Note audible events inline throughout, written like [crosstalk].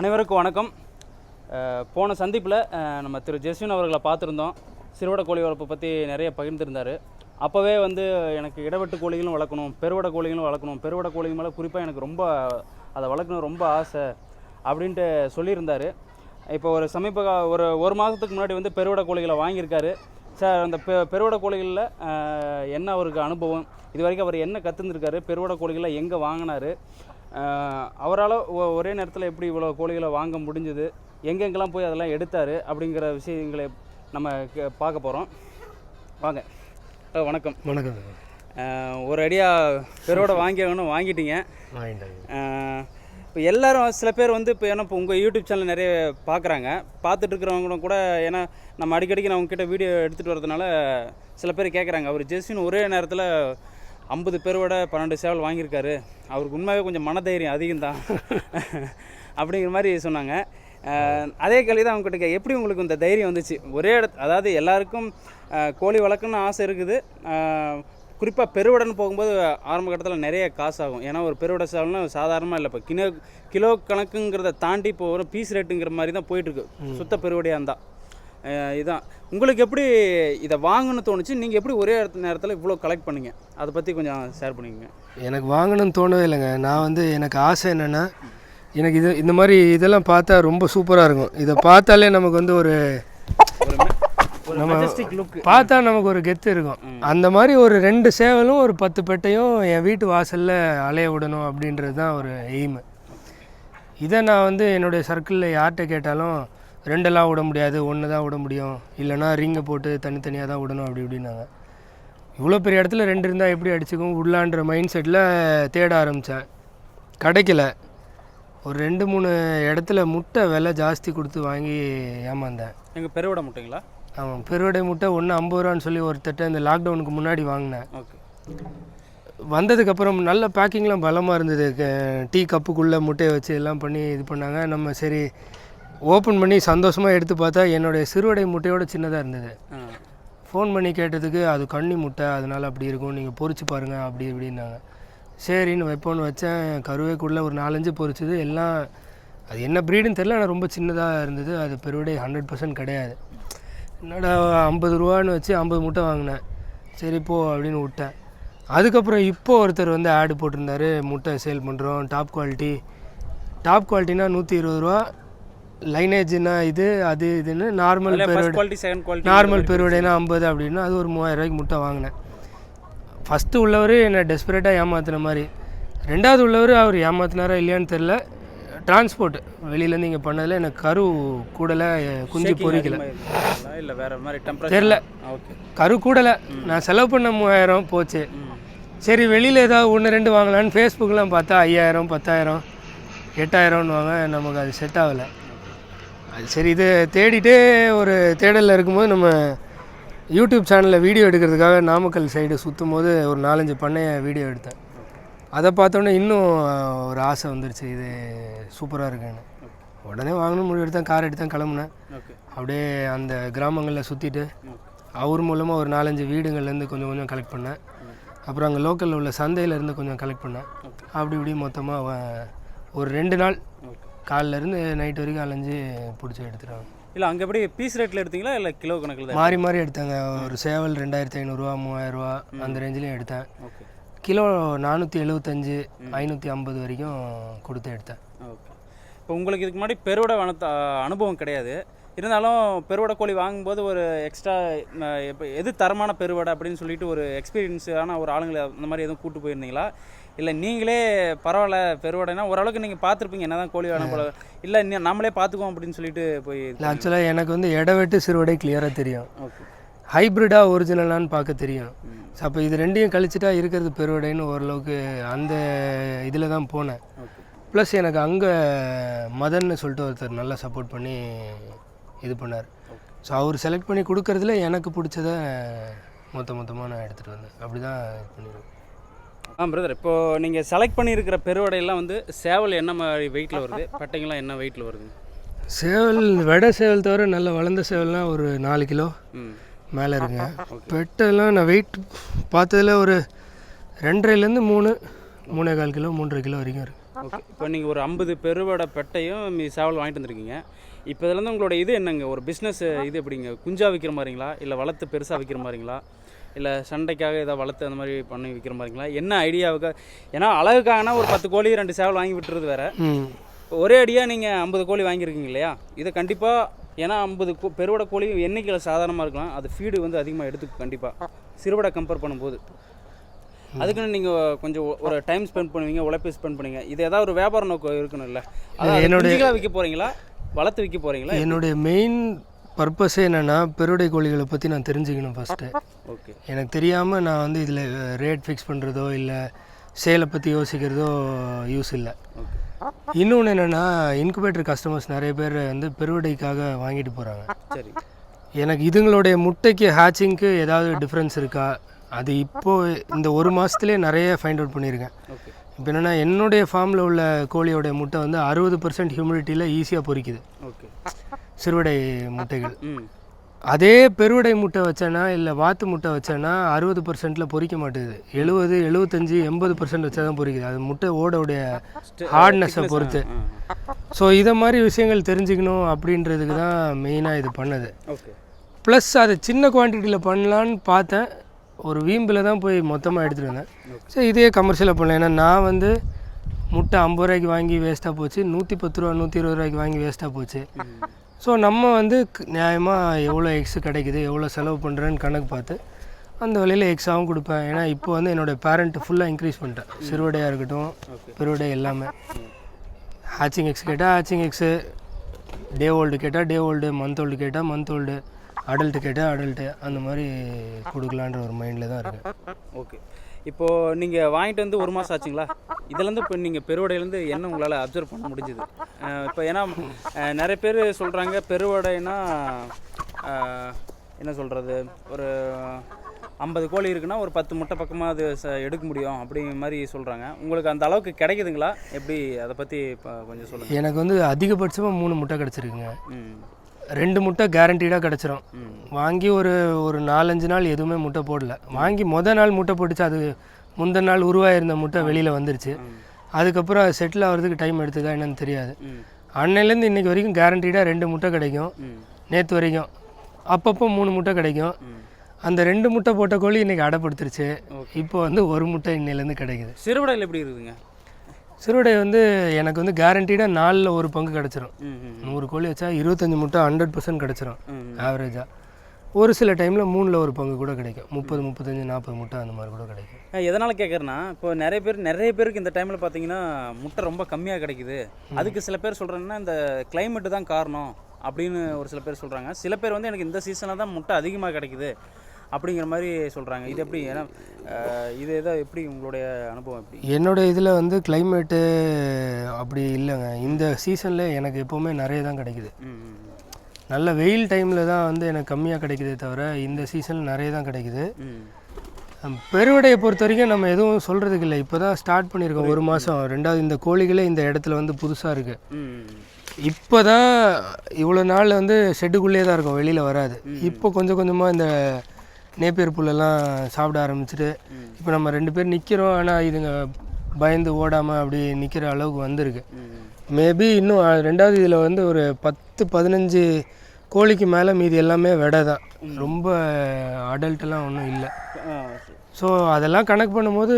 அனைவருக்கும் வணக்கம். போன சந்திப்பில் நம்ம திரு ஜெஸ்வின் அவர்களை பார்த்துருந்தோம். சிறுவடை கோழி வளர்ப்பை பற்றி நிறைய பகிர்ந்திருந்தார். அப்போவே வந்து எனக்கு இடவெட்டு கோழிகளும் வளர்க்கணும் பெருவடை கோழிகளும் வளர்க்கணும் பெருவடை கோழிகள் மேலே குறிப்பாக எனக்கு ரொம்ப அதை வளர்க்கணும் ரொம்ப ஆசை அப்படின்ட்டு சொல்லியிருந்தார். இப்போ ஒரு சமீப ஒரு ஒரு மாதத்துக்கு முன்னாடி வந்து பெருவடை கோழிகளை வாங்கியிருக்காரு. சார் அந்த பெ பெருவடை கோழிகளில் என்ன அவருக்கு அனுபவம்? இது வரைக்கும் அவர் என்ன கற்றுந்துருக்காரு பெருவடை கோழிகளை எங்கே வாங்கினாரு? அவரால் ஒரே நேரத்தில் எப்படி இவ்வளோ கோழிகளை வாங்க முடிஞ்சுது? எங்கெங்கெல்லாம் போய் அதெல்லாம் எடுத்தார்? அப்படிங்கிற விஷயங்களை நம்ம கே- பார்க்க போகிறோம் வாங்க. வணக்கம். வணக்கம். ஒரு அடியாக பெருவடை வாங்கியாகணும் வாங்கிட்டீங்க. இப்போ எல்லாரும் சில பேர் வந்து இப்போ ஏன்னா இப்போ உங்கள் யூடியூப் சேனல் நிறைய பார்க்குறாங்க பார்த்துட்டு இருக்கிறவங்க கூட ஏன்னா நம்ம அடிக்கடிக்கு நான் உங்ககிட்ட வீடியோ எடுத்துகிட்டு வரதுனால சில பேர் கேட்குறாங்க அவர் ஜெஸ்வின் ஒரே நேரத்தில் ஐம்பது பேரோட பன்னெண்டு சேவல் வாங்கியிருக்காரு. அவருக்கு உண்மையாகவே கொஞ்சம் மனதைரியம் அதிகம்தான். [laughs] அப்படிங்கிற மாதிரி சொன்னாங்க. அதே கேள்வி தான் அவங்ககிட்ட எப்படி உங்களுக்கு இந்த தைரியம் வந்துச்சு? ஒரே இடத்து அதாவது எல்லாருக்கும் கோழி வளர்க்கணும்னு ஆசை இருக்குது. குறிப்பாக பெருவடன் போகும்போது ஆரம்ப கட்டத்தில் நிறைய காசு ஆகும். ஏன்னா ஒரு பெருவடை சேவல்னா சாதாரணமாக இல்லை. இப்போ கிலோ கிலோ கணக்குங்கிறத தாண்டி இப்போ ஒரு பீஸ் ரேட்டுங்கிற மாதிரி தான் போயிட்டுருக்கு சுத்த பெருவடையாக இருந்தால் இதான். உங்களுக்கு எப்படி இதை வாங்கணும்னு தோணுச்சு? நீங்கள் எப்படி ஒரே நேரத்தில் இவ்வளோ கலெக்ட் பண்ணீங்க? அதை பற்றி கொஞ்சம் ஷேர் பண்ணிக்கங்க. எனக்கு வாங்கணும்னு தோணவே இல்லைங்க. நான் வந்து எனக்கு ஆசை என்னென்னா எனக்கு இது இந்த மாதிரி இதெல்லாம் பார்த்தா ரொம்ப சூப்பராக இருக்கும். இதை பார்த்தாலே நமக்கு வந்து ஒரு லுக் பார்த்தா நமக்கு ஒரு கெத்து இருக்கும். அந்த மாதிரி ஒரு ரெண்டு சேவலும் ஒரு பத்து பெட்டையும் என் வீட்டு வாசலில் அலைய விடணும் அப்படின்றது தான் ஒரு எய்மு இதை நான் வந்து என்னுடைய சர்க்கிளில் யார்கிட்ட கேட்டாலும் ரெண்டெல்லாம் விட முடியாது ஒன்று தான் விட முடியும். இல்லைன்னா ரிங்கை போட்டு தனித்தனியாக தான் விடணும் அப்படி இப்படின்னாங்க. இவ்வளோ பெரிய இடத்துல ரெண்டு இருந்தால் எப்படி அடிச்சுக்கும்? விடலான்ற மைண்ட் செட்டில் தேட ஆரம்பித்தேன் கிடைக்கல. ஒரு ரெண்டு மூணு இடத்துல முட்டை விலை ஜாஸ்தி கொடுத்து வாங்கி ஏமாந்தேன். எங்கள் பெருவடை முட்டைங்களா? ஆமாம் பெருவடை முட்டை ஒன்று ஐம்பது ரூபான்னு சொல்லி ஒருத்தட்ட இந்த லாக்டவுனுக்கு முன்னாடி வாங்கினேன். ஓகே. வந்ததுக்கப்புறம் நல்ல பேக்கிங்லாம் பலமாக இருந்தது. டீ கப்புக்குள்ளே முட்டையை வச்சு எல்லாம் பண்ணி இது பண்ணாங்க. நம்ம சரி ஓப்பன் பண்ணி சந்தோஷமாக எடுத்து பார்த்தா என்னுடைய சிறுவடை முட்டையோட சின்னதாக இருந்தது. ஃபோன் பண்ணி கேட்டதுக்கு அது கன்னி முட்டை அதனால் அப்படி இருக்கும் நீங்கள் பொரிச்சு பாருங்கள் அப்படி இப்படின்னாங்க. சரின்னு வைப்போன்னு வச்சேன். கருவேக்குள்ளே ஒரு நாலஞ்சு பொரிச்சது எல்லாம் அது என்ன ப்ரீடுன்னு தெரில ஆனால் ரொம்ப சின்னதாக இருந்தது. அது பெருவிடை ஹண்ட்ரட் பர்சன்ட் கிடையாது. என்னடா ஐம்பது ரூபான்னு வச்சு ஐம்பது முட்டை வாங்கினேன். சரி போ அப்படின்னு விட்டேன். அதுக்கப்புறம் இப்போ ஒருத்தர் வந்து ஆடு போட்டிருந்தாரு. முட்டை சேல் பண்ணுறோம் டாப் குவாலிட்டி டாப் குவாலிட்டினா நூற்றி இருபது ரூபா. லைனேஜ்னா இது அது இதுன்னு நார்மல் பெருவிடை நார்மல் பெருவடைனா ஐம்பது அப்படின்னா அது ஒரு மூவாயிரம் ரூபாய்க்கு முட்டை வாங்கினேன். ஃபஸ்ட்டு உள்ளவர் என்னை டெஸ்பரேட்டாக ஏமாத்தின மாதிரி. ரெண்டாவது உள்ளவர் அவர் ஏமாத்தினாரா இல்லையான்னு தெரில டிரான்ஸ்போர்ட் வெளியிலேருந்து இங்கே பண்ணதில் எனக்கு கரு கூடலை குஞ்சு பொறிக்கல. இல்லை வேற மாதிரி தெரில கரு கூடலை. நான் செலவு பண்ண மூவாயிரம் போச்சு. சரி வெளியில் ஏதாவது ஒன்று ரெண்டு வாங்கலான்னு ஃபேஸ்புக்கெலாம் பார்த்தா ஐயாயிரம் பத்தாயிரம் எட்டாயிரம்னு வாங்க நமக்கு அது செட் ஆகலை. அது சரி இது தேடிட்டே ஒரு தேடலில் இருக்கும்போது நம்ம யூடியூப் சேனலில் வீடியோ எடுக்கிறதுக்காக நாமக்கல் சைடு சுற்றும் போது ஒரு நாலஞ்சு பண்ணைய வீடியோ எடுத்தேன். அதை பார்த்தோன்னே இன்னும் ஒரு ஆசை வந்துருச்சு. இது சூப்பராக இருக்குன்னு. உடனே வாங்கணும் முடிவு எடுத்தேன் கார் எடுத்தேன் கிளம்புனேன். அப்படியே அந்த கிராமங்களில் சுற்றிட்டு அவர் மூலமாக ஒரு நாலஞ்சு வீடுங்கள்லேருந்து கொஞ்சம் கொஞ்சம் கலெக்ட் பண்ணேன். அப்புறம் அங்கே லோக்கலில் உள்ள சந்தையிலேருந்து கொஞ்சம் கலெக்ட் பண்ணேன். அப்படி இப்படி மொத்தமாக ஒரு ரெண்டு நாள் ஓகே காலைல இருந்து நைட் வரைக்கும் அலைஞ்சு பிடிச்சி எடுத்துட்டாங்க. இல்லை அங்கே எப்படி பீஸ் ரேட்டில் எடுத்தீங்களா? இல்லை கிலோ கணக்கில் மாறி மாறி எடுத்தாங்க. ஒரு சேவல் ரெண்டாயிரத்தி ஐநூறுரூவா மூவாயிரரூவா அந்த ரேஞ்சிலையும் எடுத்தேன். ஓகே. கிலோ நானூற்றி எழுபத்தஞ்சு ஐநூற்றி ஐம்பது வரைக்கும் கொடுத்து எடுத்தேன். ஓகே. இப்போ உங்களுக்கு இதுக்கு முன்னாடி பெருவடை வனத்த அனுபவம் கிடையாது. இருந்தாலும் பெருவடை கோழி வாங்கும்போது ஒரு எக்ஸ்ட்ரா இப்போ எது தரமான பெருவடை அப்படின்னு சொல்லிட்டு ஒரு எக்ஸ்பீரியன்ஸான ஒரு ஆளுங்களை அந்த மாதிரி எதுவும் கூட்டு போயிருந்தீங்களா? இல்லை நீங்களே பரவாயில்ல பெருவடைனா ஓரளவுக்கு நீங்கள் பார்த்துருப்பீங்க என்ன தான் கோழி வேணும் போல. இல்லை நம்மளே பார்த்துக்குவோம் அப்படின்னு சொல்லிட்டு போய் ஆக்சுவலாக எனக்கு வந்து இடவெட்டு சிறுவடை கிளியராக தெரியும். ஓகே ஹைப்ரிடாக ஒரிஜினலான்னு பார்க்க தெரியும். அப்போ இது ரெண்டையும் கழிச்சிட்டா இருக்கிறது பெருவடைன்னு ஓரளவுக்கு அந்த இதில் தான் போனேன். ப்ளஸ் எனக்கு அங்கே மதன்னு சொல்லிட்டு ஒருத்தர் நல்லா சப்போர்ட் பண்ணி இது பண்ணார். ஸோ அவர் செலக்ட் பண்ணி கொடுக்கறதுல எனக்கு பிடிச்சத மொத்த மொத்தமாக நான் எடுத்துகிட்டு வந்தேன். அப்படி தான் இது பண்ணிடுவேன் ஆ பிரதர் இப்போ நீங்கள் செலக்ட் பண்ணியிருக்கிற பெருவடையெல்லாம் வந்து சேவல் என்ன மாதிரி வெயிட்டில் வருது? பட்டைங்கெல்லாம் என்ன வெயிட்டில் வருது சேவல் வெடை சேவல் தவிர நல்ல வளர்ந்த சேவல்னால் ஒரு நாலு கிலோ மேலே இருக்குங்க. பெட்டெல்லாம் நான் வெயிட் பார்த்ததுல ஒரு ரெண்டரைலேருந்து மூணு மூணே கால் கிலோ மூன்றரை கிலோ வரைக்கும் இருக்குது ஓகே. இப்போ நீங்கள் ஒரு ஐம்பது பெருவடை பெட்டையும் சேவல் வாங்கிட்டு வந்திருக்கீங்க. இப்போ இதுலேருந்து உங்களோட இது என்னங்க? ஒரு பிஸ்னஸ் இது எப்படிங்க? குஞ்சா விற்கிற மாதிரிங்களா? இல்லை வளர்த்து பெருசாக விற்கிற மாதிரிங்களா? இல்லை சண்டைக்காக ஏதாவது வளர்த்து அந்த மாதிரி பண்ணி விற்கிற மாதிரிங்களா? என்ன ஐடியாவுக்கு ஏன்னா அழகுக்காகனா ஒரு பத்து கோழி ரெண்டு சேவல் வாங்கி விட்டுறது வேற. ஒரே அடியாக நீங்கள் ஐம்பது கோழி வாங்கியிருக்கீங்க இல்லையா? இதை கண்டிப்பாக ஏன்னா ஐம்பது பெருவடை கோழி எண்ணிக்கையில் சாதாரணமாக இருக்கலாம். அது ஃபீடு வந்து அதிகமாக எடுத்துக்கும் கண்டிப்பாக சிறுவடை கம்பேர் பண்ணும்போது. அதுக்குன்னு நீங்கள் கொஞ்சம் ஒரு டைம் ஸ்பெண்ட் பண்ணுவீங்க உழைப்பு ஸ்பெண்ட் பண்ணுவீங்க. இது ஏதாவது ஒரு வியாபார நோக்கம் இருக்கணும்ல. குஞ்சுகளா விற்க போகிறீங்களா வளர்த்து விற்க போகிறீங்களா என்னுடைய மெயின் பர்பஸே என்னென்னா பெருடை கோழிகளை பற்றி நான் தெரிஞ்சுக்கணும் ஃபஸ்ட்டு ஓகே. எனக்கு தெரியாமல் நான் வந்து இதில் ரேட் ஃபிக்ஸ் பண்ணுறதோ இல்லை சேலை பற்றி யோசிக்கிறதோ யூஸ் இல்லை. இன்னொன்று என்னென்னா இன்குபேட்டர் கஸ்டமர்ஸ் நிறைய பேர் வந்து பெருவடைக்காக வாங்கிட்டு போகிறாங்க சரி. எனக்கு இதுங்களுடைய முட்டைக்கு ஹேச்சிங்க்கு ஏதாவது டிஃப்ரென்ஸ் இருக்கா? அது இப்போது இந்த ஒரு மாதத்துலேயே நிறைய ஃபைண்ட் அவுட் பண்ணியிருக்கேன். இப்போ என்னென்னா என்னுடைய ஃபார்மில் உள்ள கோழியோடைய முட்டை வந்து அறுபது பர்சன்ட் ஹியூமிடிட்டியில் ஈஸியாக பொரிக்குது ஓகே. சிறுவடை முட்டைகள். அதே பெருவடை முட்டை வச்சேன்னா இல்லை வாத்து முட்டை வச்சேன்னா அறுபது பர்சன்ட்டில் பொரிக்க மாட்டேங்குது. எழுபது எழுபத்தஞ்சி எண்பது பர்சன்ட் வச்சா தான் பொரிக்குது அது முட்டை ஓடவுடைய ஹார்ட்னஸை பொறுத்து. ஸோ இதை மாதிரி விஷயங்கள் தெரிஞ்சுக்கணும் அப்படின்றதுக்கு தான் மெயினாக இது பண்ணது. ப்ளஸ் அதை சின்ன குவான்டிட்டியில் பண்ணலான்னு பார்த்தேன். ஒரு வீம்பில் தான் போய் மொத்தமாக எடுத்துகிட்டு வந்தேன். சரி இதே கமர்ஷியலாக பண்ணலாம். ஏன்னா நான் வந்து முட்டை ஐம்பது ரூபாய்க்கு வாங்கி வேஸ்ட்டாக போச்சு. நூற்றி பத்து ரூபா நூற்றி இருபது ரூபாய்க்கு வாங்கி வேஸ்ட்டாக போச்சு. ஸோ நம்ம வந்து நியாயமாக எவ்வளோ எக்ஸ் கிடைக்குது எவ்வளோ செலவு பண்ணுறேன்னு கணக்கு பார்த்து அந்த வழியில் எக்ஸாகவும் கொடுப்பேன். ஏன்னா இப்போ வந்து என்னோடய பேரண்ட்டு ஃபுல்லாக இன்க்ரீஸ் பண்ணிட்டேன் சிறுவடையாக இருக்கட்டும் பெருவடை எல்லாமே. ஹேச்சிங் எக்ஸ் கேட்டால் ஹேச்சிங் எக்ஸு டே ஓல்டு கேட்டால் டே ஓல்டு மந்த் ஓல்டு கேட்டால் மந்த் ஓல்டு அடல்ட்டு கேட்டால் அடல்ட்டு அந்த மாதிரி கொடுக்கலான்ற ஒரு மைண்டில் தான் இருக்கேன் ஓகே இப்போது நீங்கள் வாங்கிட்டு வந்து ஒரு மாதம் ஆச்சுங்களா? இதுலேருந்து இப்போ நீங்கள் பெருவடையிலேருந்து என்ன உங்களால் அப்சர்வ் பண்ண முடிஞ்சுது? இப்போ ஏன்னா நிறைய பேர் சொல்கிறாங்க பெருவடைனா என்ன சொல்கிறது ஒரு ஐம்பது கோழி இருக்குன்னா ஒரு பத்து முட்டை பக்கமாக அது எடுக்க முடியும் அப்படிங்கிற மாதிரி சொல்கிறாங்க உங்களுக்கு அந்த அளவுக்கு கிடைக்குதுங்களா? எப்படி? அதை பற்றி இப்போ கொஞ்சம் சொல்லுங்கள் எனக்கு வந்து அதிகபட்சமாக மூணு முட்டை கிடச்சிருக்குங்க. ரெண்டு முட்டை கேரண்டீடாக கிடச்சிரும். வாங்கி ஒரு ஒரு நாலஞ்சு நாள் எதுவுமே முட்டை போடல. வாங்கி மொதல் நாள் முட்டை போட்டுச்சு அது முந்தின நாள் உருவாயிருந்த முட்டை வெளியில் வந்துருச்சு. அதுக்கப்புறம் அது செட்டில் ஆகிறதுக்கு டைம் எடுத்துக்கா என்னன்னு தெரியாது. அன்னையிலேருந்து இன்றைக்கி வரைக்கும் கேரண்டீடாக ரெண்டு முட்டை கிடைக்கும். நேற்று வரைக்கும். அப்பப்போ மூணு முட்டை கிடைக்கும். அந்த ரெண்டு முட்டை போட்ட கோழி இன்றைக்கி அடைப்படுத்துருச்சு. இப்போ வந்து ஒரு முட்டை இன்னையிலேருந்து கிடைக்குது. சிறுவடையில் எப்படி இருக்குதுங்க? சிறுவடை வந்து எனக்கு வந்து கேரண்டீடாக நாலில் ஒரு பங்கு கிடச்சிரும். நூறு கோழி வச்சா இருபத்தஞ்சி முட்டை ஹண்ட்ரட் பர்சன்ட் கிடச்சிரும். ஆவரேஜாக ஒரு சில டைமில் மூணில் ஒரு பங்கு கூட கிடைக்கும். முப்பது முப்பத்தஞ்சு நாற்பது முட்டை அந்த மாதிரி கூட கிடைக்கும். எதனால் கேட்குறேன்னா இப்போ நிறைய பேர் நிறைய பேருக்கு இந்த டைமில் பார்த்தீங்கன்னா முட்டை ரொம்ப கம்மியாக கிடைக்குது. அதுக்கு சில பேர் சொல்கிறேன்னா இந்த climate தான் காரணம் அப்படின்னு ஒரு சில பேர் சொல்கிறாங்க சில பேர் வந்து எனக்கு இந்த சீசனில் தான் முட்டை அதிகமாக கிடைக்குது. அப்படிங்கிற மாதிரி சொல்கிறாங்க இது எப்படி? ஏன்னா இது எதோ எப்படி உங்களுடைய அனுபவம் எப்படி? என்னோட இதில் வந்து கிளைமேட்டு அப்படி இல்லைங்க. இந்த சீசனில் எனக்கு எப்போவுமே நிறைய தான் கிடைக்குது. நல்ல வெயில் டைமில் தான் வந்து எனக்கு கம்மியாக கிடைக்குதே தவிர இந்த சீசனில் நிறைய தான் கிடைக்குது. பெருவடையை பொறுத்த வரைக்கும் நம்ம எதுவும் சொல்கிறதுக்கு இல்லை. இப்போ தான் ஸ்டார்ட் பண்ணியிருக்கோம் ஒரு மாதம் ரெண்டாவது இந்த கோழிகளே இந்த இடத்துல வந்து புதுசாக இருக்குது இப்போ தான் இவ்வளோ நாள் வந்து ஷெட்டுக்குள்ளேயே தான் இருக்கும். வெளியில் வராது. இப்போ கொஞ்சம் கொஞ்சமாக இந்த நேப்பியர் புல்லெல்லாம் சாப்பிட ஆரம்பிச்சிட்டு. இப்போ நம்ம ரெண்டு பேர் நிற்கிறோம் ஆனால் இதுங்க பயந்து ஓடாமல் அப்படி நிற்கிற அளவுக்கு வந்திருக்கு. மேபி இன்னும் ரெண்டாவது இதில் வந்து ஒரு பத்து பதினஞ்சு கோழிக்கு மேலே மீதி எல்லாமே விடை தான். ரொம்ப அடல்ட்டெல்லாம் ஒன்றும் இல்லை. ஸோ அதெல்லாம் கணக்கு பண்ணும்போது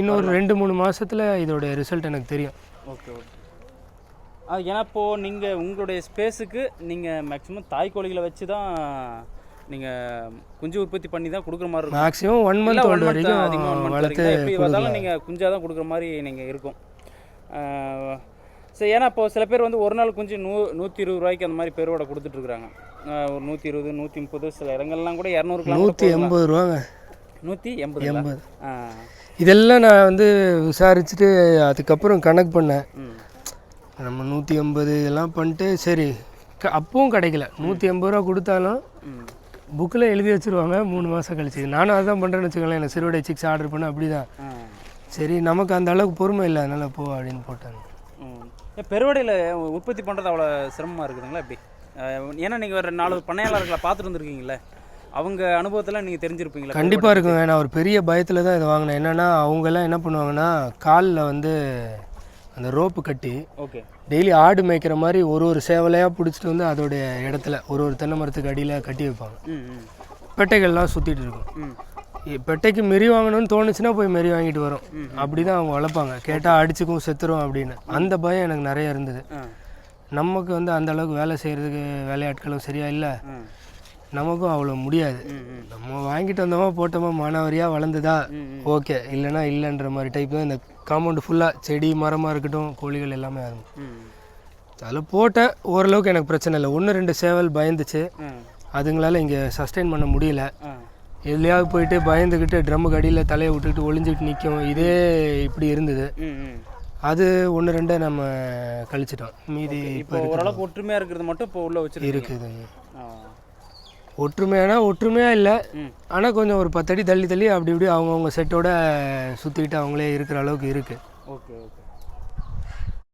இன்னொரு ரெண்டு மூணு மாதத்தில் இதோட ரிசல்ட் எனக்கு தெரியும். ஓகே ஓகே அது ஏன்னா இப்போது நீங்கள் உங்களுடைய ஸ்பேஸுக்கு நீங்கள் மேக்ஸிமம் தாய் கோழிகளை வச்சு தான் நீங்கள் குஞ்சு உற்பத்தி பண்ணி தான் கொடுக்குற மாதிரி இருக்கும். Maximum one month one old month வரைக்கும் அதிகமா one month வளர்த்து. எப்படி பார்த்தாலும் கொடுக்கலாம். நீங்கள் குஞ்சாக தான் கொடுக்குற மாதிரி நீங்கள் இருக்கும். சரி ஏன்னா இப்போ சில பேர் வந்து ஒரு நாள் குஞ்சு நூ நூற்றி இருபது ரூபாய்க்கு அந்த மாதிரி பேரோட கொடுத்துட்ருக்குறாங்க ஒரு நூற்றி இருபது நூற்றி முப்பது சில இடங்கள்லாம் கூட இரநூறுக்குலாம் நூற்றி எண்பது ரூபாங்க. நூற்றி எண்பது. எண்பது இதெல்லாம் நான் வந்து விசாரிச்சுட்டு அதுக்கப்புறம் கணக்கு பண்ணேன். ம். நம்ம நூற்றி எண்பது இதெல்லாம் பண்ணிட்டு சரி அப்பவும் கிடைக்கல. நூற்றி எண்பது ரூபா கொடுத்தாலும் ம். புக்கில் எழுதி வச்சுருவாங்க மூணு மாதம் கழிச்சு. நானும் அதான் பண்ணுறேன்னு வச்சுக்கோங்களேன். எனக்கு சிறுவடை சிக்ஸ் ஆர்டர் பண்ண அப்படி தான் சரி நமக்கு அந்த அளவுக்கு பொறுமை இல்லை. அதனால் போ அப்படின்னு போட்டாங்க. பெருவடையில் உற்பத்தி பண்ணுறது அவ்வளோ சிரமமாக இருக்குதுங்களா எப்படி? ஏன்னா நீங்கள் ஒரு நாலு பண்ணையாளர்களை பார்த்துட்டு வந்துருக்கீங்களே அவங்க அனுபவத்தில் நீங்கள் தெரிஞ்சிருப்பீங்களா? கண்டிப்பாக இருக்குங்க. நான் ஒரு பெரிய பயத்தில் தான் இதை வாங்கினேன். என்னென்னா அவங்கெல்லாம் என்ன பண்ணுவாங்கன்னா காலில் வந்து அந்த ரோப்பு கட்டி ஓகே. டெய்லி ஆடு மேய்க்கிற மாதிரி ஒரு ஒரு சேவலையாக பிடிச்சிட்டு வந்து அதோடைய இடத்துல ஒரு ஒரு தென்னை மரத்துக்கு அடியில் கட்டி வைப்பாங்க. பெட்டைகள்லாம் சுற்றிட்டு இருக்கும். பெட்டைக்கு மெரி வாங்கணும்னு தோணுச்சுன்னா போய் மெரி வாங்கிட்டு வரும். அப்படி தான் அவங்க வளர்ப்பாங்க. கேட்டால் அடிச்சுக்கும் செத்துரும் அப்படின்னு. அந்த பயம் எனக்கு நிறைய இருந்தது. நமக்கு வந்து அந்த அளவுக்கு வேலை செய்கிறதுக்கு வேலையாட்களும் சரியா இல்லை. நமக்கும் அவ்வளோ முடியாது. நம்ம வாங்கிட்டு வந்தோமா போட்டோமா மானாவரியாக வளர்ந்ததா. ஓகே. இல்லைன்னா இல்லைன்ற மாதிரி டைப் தான் இந்த காம்பவுண்டு ஃபுல்லாக செடி மரமாக இருக்கட்டும் கோழிகள் எல்லாமே ம் அதில் போட்டேன் ஓரளவுக்கு எனக்கு பிரச்சனை இல்லை. ஒன்று ரெண்டு சேவல் பயந்துச்சு. அதுங்களால இங்கே சஸ்டெயின் பண்ண முடியல. எதுலையாவது போயிட்டு பயந்துக்கிட்டு ட்ரம்முக்கு அடியில் தலையை விட்டுக்கிட்டு ஒளிஞ்சிட்டு நிற்கும் இதே இப்படி இருந்தது. அது ஒன்று ரெண்டை நம்ம கழிச்சிட்டோம். மீதி இப்போ ஓரளவுக்கு ஒற்றுமையாக இருக்கிறது மட்டும் இப்போ உள்ள வச்சிருக்கீங்க. இருக்குதுங்க ஆ. ஒற்றுமையானா? ஒற்றுமையாக இல்லை. ஆனால் கொஞ்சம் ஒரு பத்தடி தள்ளி தள்ளி அப்படி இப்படி அவங்கவுங்க செட்டோட சுற்றிக்கிட்டு அவங்களே இருக்கிற அளவுக்கு இருக்குது ஓகே ஓகே.